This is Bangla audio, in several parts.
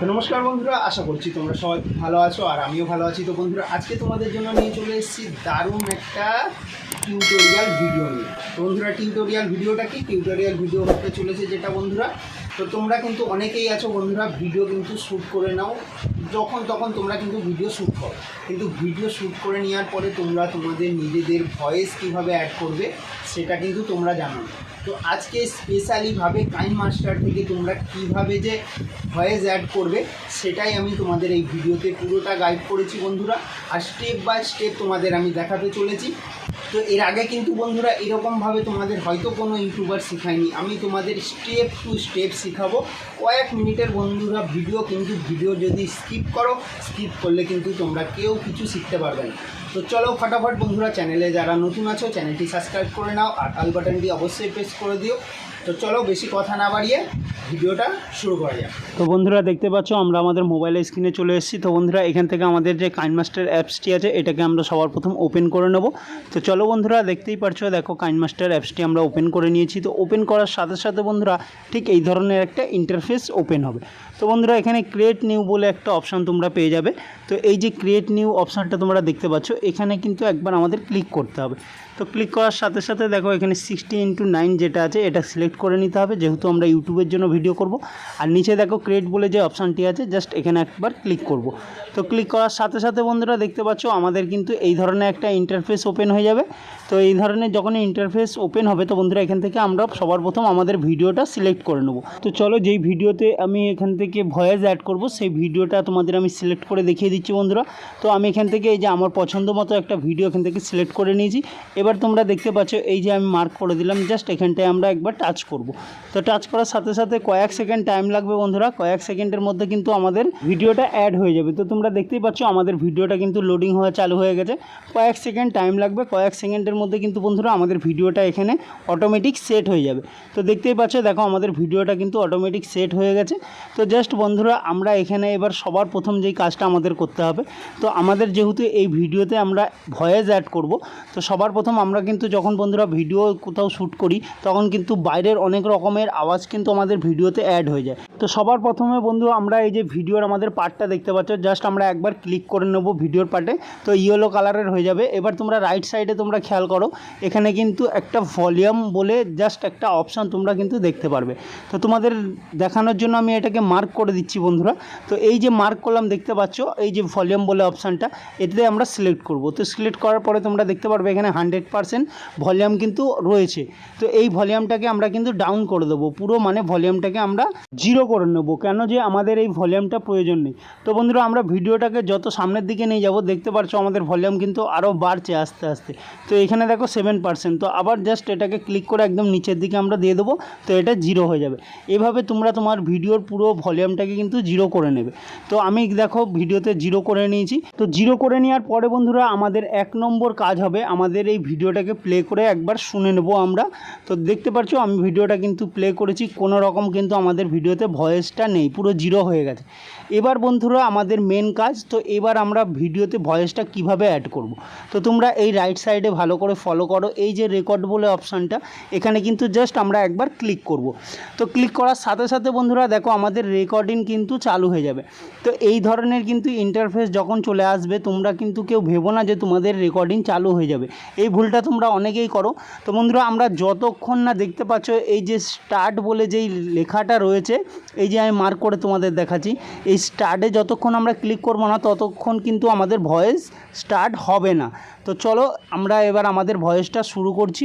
তো নমস্কার বন্ধুরা, আশা করছি তোমরা সবাই ভালো আছো আর আমিও ভালো আছি। তো বন্ধুরা, আজকে তোমাদের জন্য নিয়ে চলে এসেছি দারুণ একটা টিউটোরিয়াল ভিডিও নিয়ে। তো বন্ধুরা টিউটোরিয়াল ভিডিওটা কি? টিউটোরিয়াল ভিডিও হতে চলেছে যেটা বন্ধুরা, তো তোমরা কিন্তু অনেকেই আছো বন্ধুরা ভিডিও কিন্তু শ্যুট করে নাও। যখন তখন তোমরা কিন্তু ভিডিও শ্যুট করো। কিন্তু ভিডিও শ্যুট করে নেওয়ার পরে তোমরা তোমাদের নিজেদের ভয়েস কীভাবে অ্যাড করবে, সেটা কিন্তু তোমরা জানো। তো আজকে স্পেশালিভাবে কাইন মাস্টার থেকে তোমরা কীভাবে যে ভয়েস অ্যাড করবে, সেটাই আমি তোমাদের এই ভিডিওতে পুরোটা গাইড করেছি বন্ধুরা। আর স্টেপ বাই স্টেপ তোমাদের আমি দেখাতে চলেছি। তো এর আগে কিন্তু বন্ধুরা এরকমভাবে তোমাদের হয়তো কোনো ইউটিউবার শেখায়নি। আমি তোমাদের স্টেপ টু স্টেপ শেখাবো। কয়েক মিনিটের বন্ধুরা ভিডিও কিন্তু ভিডিও যদি স্কিপ করো স্কিপ করলে কিন্তু তোমরা কেউ কিছু শিখতে পারবে না। তো চলো ফটাফট বন্ধুরা চ্যানেলে যারা নতুন আছো চ্যানেলটি সাবস্ক্রাইব করে নাও, আর আল বাটনটি অবশ্যই প্রেস করে দিও। তো চলো বেশি কথা না বাড়িয়ে ভিডিওটা শুরু করা যাক। তো বন্ধুরা দেখতে পাচ্ছ, আমরা আমাদের মোবাইলের স্ক্রিনে চলে এসেছি। তো বন্ধুরা, এখান থেকে আমাদের যে কাইনমাস্টার অ্যাপসটি আছে, এটাকে আমরা সবার প্রথম ওপেন করে নেব। তো চলো বন্ধুরা, দেখতেই পারছ, দেখো কাইনমাস্টার অ্যাপসটি আমরা ওপেন করে নিয়েছি। তো ওপেন করার সাথে সাথে বন্ধুরা, ঠিক এই ধরনের একটা ইন্টারফেস ওপেন হবে। তো বন্ধুরা, এখানে ক্রিয়েট নিউ বলে একটা অপশান তোমরা পেয়ে যাবে। তো এই যে ক্রিয়েট নিউ অপশানটা তোমরা দেখতে পাচ্ছ, এখানে কিন্তু একবার আমাদের ক্লিক করতে হবে। তো ক্লিক করার সাথে সাথে দেখো এখানে সিক্সটি ইন্টু নাইন যেটা আছে, এটা সিলেক্ট করে নিতে হবে, যেহেতু আমরা ইউটিউবের জন্য ভিডিও করব। আর নিচে দেখো ক্রিয়েট বলে যে অপশানটি আছে জাস্ট এখানে একবার ক্লিক করব। তো ক্লিক করার সাথে সাথে বন্ধুরা দেখতে পাচ্ছ, আমাদের কিন্তু এই ধরনের একটা ইন্টারফেস ওপেন হয়ে যাবে। তো এই ধরনের যখন ইন্টারফেস ওপেন হবে, তো বন্ধুরা এখান থেকে আমরা সবার প্রথম আমাদের ভিডিওটা সিলেক্ট করে নেব। তো চলো যেই ভিডিওতে আমি এখান থেকে ভয়েস অ্যাড করব, সেই ভিডিওটা তোমাদের আমি সিলেক্ট করে দেখিয়ে দিচ্ছি বন্ধুরা। তো আমি এখান থেকে এই যে আমার পছন্দ মতো একটা ভিডিও এখান থেকে সিলেক্ট করে নিয়েছি। এবার তোমরা দেখতে পাচ্ছ, এই যে আমি মার্ক করে দিলাম জাস্ট এখানটায় আমরা একবার টাচ করব। তো টাচ করার সাথে সাথে কয়েক সেকেন্ড টাইম লাগবে বন্ধুরা, কয়েক সেকেন্ডের মধ্যে কিন্তু আমাদের ভিডিওটা অ্যাড হয়ে যাবে। তো তোমরা দেখতেই পাচ্ছ, আমাদের ভিডিওটা কিন্তু লোডিং হওয়া চালু হয়ে গেছে। কয়েক সেকেন্ড টাইম লাগবে, কয়েক সেকেন্ডের মধ্যে কিন্তু বন্ধুরা আমাদের ভিডিওটা এখানে অটোমেটিক সেট হয়ে যাবে। তো দেখতেই পাচ্ছ, দেখো আমাদের ভিডিওটা কিন্তু অটোমেটিক সেট হয়ে গেছে। তো জাস্ট বন্ধুরা, আমরা এখানে এবার সবার প্রথম যেই কাজটা আমাদের করতে হবে, তো আমাদের যেহেতু এই ভিডিওতে আমরা ভয়েস অ্যাড করব, তো সবার প্রথম আমরা কিন্তু যখন বন্ধুরা ভিডিও কোথাও শ্যুট করি, তখন কিন্তু বাইরের অনেক রকমের আওয়াজ কিন্তু আমাদের ভিডিওতে অ্যাড হয়ে যায়। তো সবার প্রথমে বন্ধু আমরা এই যে ভিডিওর আমাদের পার্টটা দেখতে পাচ্ছ জাস্ট আমরা একবার ক্লিক করে নেব ভিডিওর পার্টে তো ইয়েলো কালারের হয়ে যাবে। এবার তোমরা রাইট সাইডে তোমরা খেয়াল করো, এখানে কিন্তু একটা ভলিউম বলে জাস্ট একটা অপশান তোমরা কিন্তু দেখতে পারবে। তো তোমাদের দেখানোর জন্য আমি এটাকে মার্ক করে দিচ্ছি বন্ধুরা। তো এই যে মার্ক করলাম দেখতে পাচ্ছ, এই যে ভলিউম বলে অপশানটা এটাতে আমরা সিলেক্ট করব। তো সিলেক্ট করার পরে তোমরা দেখতে পারবে এখানে হান্ড্রেড পারসেন্ট ভলিউম কিন্তু রয়েছে। তো এই ভলিউমটাকে আমরা কিন্তু ডাউন করে দেবো। পুরো মানে ভলিউমটাকে আমরা জিরো করে নেব। কেন যে আমাদের এই ভলিউমটা প্রয়োজন নেই। তো বন্ধুরা, আমরা ভিডিওটাকে যত সামনের দিকে নিয়ে যাব, দেখতে পারছ আমাদের ভলিউম কিন্তু আরও বাড়ছে আস্তে আস্তে। তো এখানে দেখো সেভেন পার্সেন্ট তো আবার জাস্ট এটাকে ক্লিক করে একদম নিচের দিকে আমরা দিয়ে দেবো, তো এটা জিরো হয়ে যাবে। এভাবে তোমরা তোমার ভিডিওর পুরো ভলিউমটাকে কিন্তু জিরো করে নেবে। তো আমি দেখো ভিডিওতে জিরো করে নিয়েছি। তো জিরো করে নেওয়ার পরে বন্ধুরা, আমাদের এক নম্বর কাজ হবে আমাদের এই ভিডিওটাকে প্লে করে একবার শুনে নেব আমরা। তো দেখতে পাচ্ছ, আমি ভিডিওটা কিন্তু প্লে করেছি, কোনো রকম কিন্তু আমাদের ভিডিওতে ভয়েসটা নেই, পুরো জিরো হয়ে গেছে। এবার বন্ধুরা, আমাদের মেন কাজ, তো এবার আমরা ভিডিওতে ভয়েসটা কীভাবে অ্যাড করব? তো তোমরা এই রাইট সাইডে ভালো করে ফলো করো, এই যে রেকর্ড বলে অপশানটা এখানে কিন্তু জাস্ট আমরা একবার ক্লিক করব। তো ক্লিক করার সাথে সাথে বন্ধুরা, দেখো আমাদের রেকর্ডিং কিন্তু চালু হয়ে যাবে। তো এই ধরনের কিন্তু ইন্টারফেস যখন চলে আসবে, তোমরা কিন্তু কেউ ভেবো না যে তোমাদের রেকর্ডিং চালু হয়ে যাবে। এই ভুলটা তোমরা অনেকেই করো। তো বন্ধুরা, আমরা যতক্ষণ না দেখতে পাচ্ছ, এই যে স্টার্ট বলে যেই লেখাটা রয়েছে, এই যে আমি মার্ক করে তোমাদের দেখাচ্ছি, এই স্টার্টে যতক্ষণ আমরা ক্লিক করব না, ততক্ষণ কিন্তু আমাদের ভয়েস স্টার্ট হবে না। তো চলো, আমরা এবার আমাদের ভয়েসটা শুরু করছি।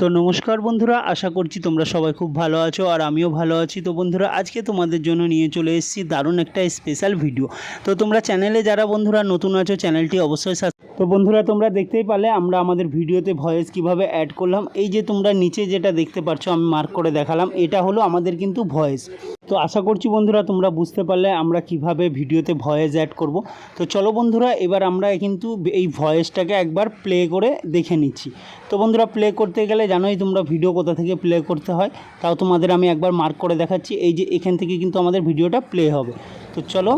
তো নমস্কার বন্ধুরা, আশা করছি তোমরা সবাই খুব ভালো আছো আর আমিও ভালো আছি। তো বন্ধুরা, আজকে তোমাদের জন্য নিয়ে চলে এসেছি দারুণ একটা স্পেশাল ভিডিও তো তোমরা চ্যানেলে যারা বন্ধুরা নতুন আছো চ্যানেলটি অবশ্যই তো বন্ধুরা, তোমরা দেখতেই পারলে আমরা আমাদের ভিডিওতে ভয়েস কীভাবে অ্যাড করলাম। এই যে তোমরা নিচে যেটা দেখতে পাচ্ছ আমি মার্ক করে দেখালাম, এটা হলো আমাদের কিন্তু ভয়েস তো আশা করছি বন্ধুরা, তোমরা বুঝতে পারলে আমরা কীভাবে ভিডিওতে ভয়েস অ্যাড করব। তো চলো বন্ধুরা, এবার আমরা কিন্তু এই ভয়েসটাকে একবার প্লে করে দেখে নিচ্ছি। তো বন্ধুরা প্লে করতে গেলে জানোই তোমরা ভিডিও কোথা থেকে প্লে করতে হয়, তাও তোমাদের আমি একবার মার্ক করে দেখাচ্ছি। এই যে এখান থেকে কিন্তু আমাদের ভিডিওটা প্লে হবে। তো চলো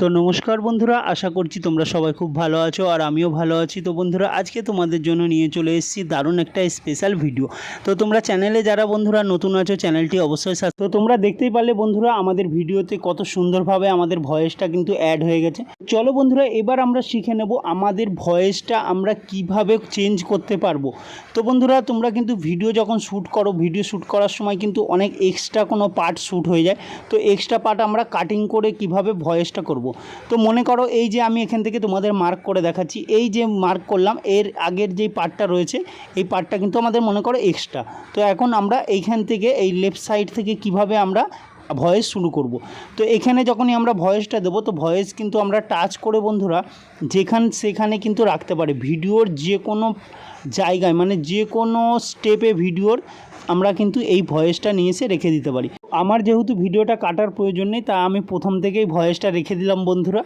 তো নমস্কার বন্ধুরা, আশা করছি তোমরা সবাই খুব ভালো আছো আর আমিও ভালো আছি। তো বন্ধুরা, আজকে তোমাদের জন্য নিয়ে চলে এসেছি দারুণ একটা স্পেশাল ভিডিও তো তোমরা চ্যানেলে যারা বন্ধুরা নতুন আছো চ্যানেলটি অবশ্যই তো তোমরা দেখতেই পারলে বন্ধুরা, আমাদের ভিডিওতে কত সুন্দরভাবে আমাদের ভয়েসটা কিন্তু অ্যাড হয়ে গেছে। চলো বন্ধুরা, এবার আমরা শিখে নেব আমাদের ভয়েসটা আমরা কীভাবে চেঞ্জ করতে পারব। তো বন্ধুরা, তোমরা কিন্তু ভিডিও যখন শ্যুট করো ভিডিও শ্যুট করার সময় কিন্তু অনেক এক্সট্রা কোনো পার্ট শ্যুট হয়ে যায়। তো এক্সট্রা পার্ট আমরা কাটিং করে কীভাবে ভয়েসটা করব। তো মনে করো এই যে আমি এখান থেকে তোমাদের মার্ক করে দেখাচ্ছি, এই যে মার্ক করলাম, এর আগের যেই পার্টটা রয়েছে, এই পার্টটা কিন্তু আমাদের মনে করো এক্সট্রা তো এখন আমরা এইখান থেকে, এই লেফট সাইড থেকে কীভাবে আমরা ভয়েস শুরু করব। তো এখানে যখনই আমরা ভয়েসটা দেবো, তো ভয়েস কিন্তু আমরা টাচ করে বন্ধুরা, যেখান, সেখানে কিন্তু রাখতে পারি। ভিডিওর যে কোনো জায়গায় মানে যে কোনো স্টেপে ভিডিওর আমরা কিন্তু এই ভয়েসটা নিয়ে এসে রেখে দিতে পারি। আমার যেহেতু ভিডিওটা কাটার প্রয়োজন নেই, তা আমি প্রথম থেকেই ভয়েসটা রেখে দিলাম বন্ধুরা।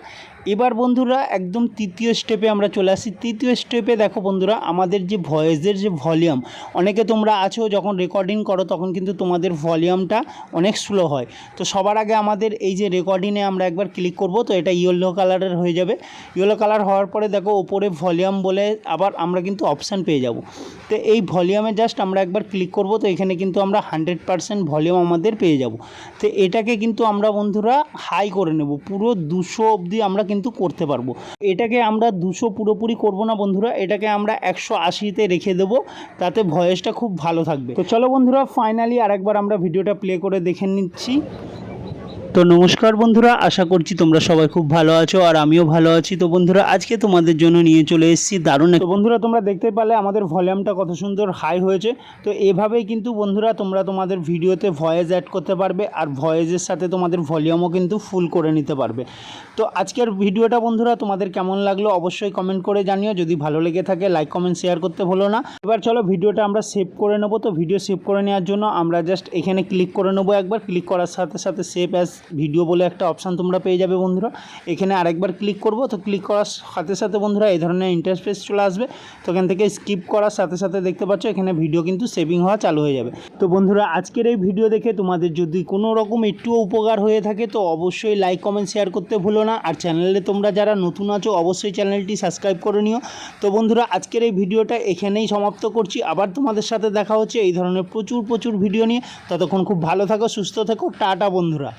এবার বন্ধুরা, একদম তৃতীয় স্টেপে আমরা চলে আসি। তৃতীয় স্টেপে দেখো বন্ধুরা, আমাদের যে ভয়েসের যে ভলিউম, অনেকে তোমরা আছো যখন রেকর্ডিং করো, তখন কিন্তু তোমাদের ভলিউমটা অনেক স্লো হয়। তো সবার আগে আমাদের এই যে রেকর্ডিংয়ে আমরা একবার ক্লিক করব, তো এটা ইয়েলো কালারের হয়ে যাবে। ইয়েলো কালার হওয়ার পরে দেখো, ওপরে ভলিউম বলে আবার আমরা কিন্তু অপশান পেয়ে যাব। তো এই ভলিউমে জাস্ট আমরা একবার ক্লিক করব, তো এখানে কিন্তু আমরা হান্ড্রেড পারসেন্ট ভলিউম আমাদের পেয়ে যাব। তো এটাকে কিন্তু আমরা বন্ধুরা হাই করে নেব। পুরো দুশো অবধি আমরা কিন্তু করতে পারব। এটাকে আমরা দুশো পুরোপুরি করব না বন্ধুরা, এটাকে আমরা একশো আশিতে রেখে দেবো। তাতে ভয়েসটা খুব ভালো থাকবে। তো চলো বন্ধুরা ফাইনালি আরেকবার আমরা ভিডিওটা প্লে করে দেখে নিচ্ছি। তো নমস্কার বন্ধুরা, আশা করছি তোমরা সবাই খুব ভালো আছো আর আমিও ভালো আছি। তো বন্ধুরা, আজকে তোমাদের জন্য নিয়ে চলে এসেছি দারুণ তো বন্ধুরা, তোমরা দেখতে পারলে আমাদের ভলিউমটা কত সুন্দর হাই হয়েছে। তো এভাবেই কিন্তু বন্ধুরা, তোমরা তোমাদের ভিডিওতে ভয়েস অ্যাড করতে পারবে আর ভয়েসের সাথে তোমাদের ভলিউমও কিন্তু ফুল করে নিতে পারবে। তো আজকের ভিডিওটা বন্ধুরা, তোমাদের কেমন লাগল অবশ্যই কমেন্ট করে জানিও। যদি ভালো লেগে থাকে লাইক কমেন্ট শেয়ার করতে ভুলো না। এবার চলো ভিডিওটা আমরা সেভ করে নেব। তো ভিডিও সেভ করে নেওয়ার জন্য আমরা জাস্ট এখানে ক্লিক করে নেব একবার। ক্লিক করার সাথে সাথে সেভ অ্যাজ ভিডিও বলে একটা অপশান তোমরা পেয়ে যাবে বন্ধুরা। এখানে আরেকবার ক্লিক করব, তো ক্লিক করার সাথে সাথে বন্ধুরা এই ধরনের ইন্টারফেস চলে আসবে। তো এখান থেকে স্কিপ করার সাথে সাথে দেখতে পাচ্ছ, এখানে ভিডিও কিন্তু সেভিং হওয়া চালু হয়ে যাবে। তো বন্ধুরা, আজকের এই ভিডিও দেখে তোমাদের যদি কোনো রকম একটুও উপকার হয়ে থাকে, তো অবশ্যই লাইক কমেন্ট শেয়ার করতে ভুলো না। আর চ্যানেলে তোমরা যারা নতুন আছো, অবশ্যই চ্যানেলটি সাবস্ক্রাইব করে নিও। তো বন্ধুরা, আজকের এই ভিডিওটা এখানেই সমাপ্ত করছি। আবার তোমাদের সাথে দেখা হচ্ছে এই ধরনের প্রচুর প্রচুর ভিডিও নিয়ে। ততক্ষণ খুব ভালো থাকো, সুস্থ থেকো। টাটা বন্ধুরা।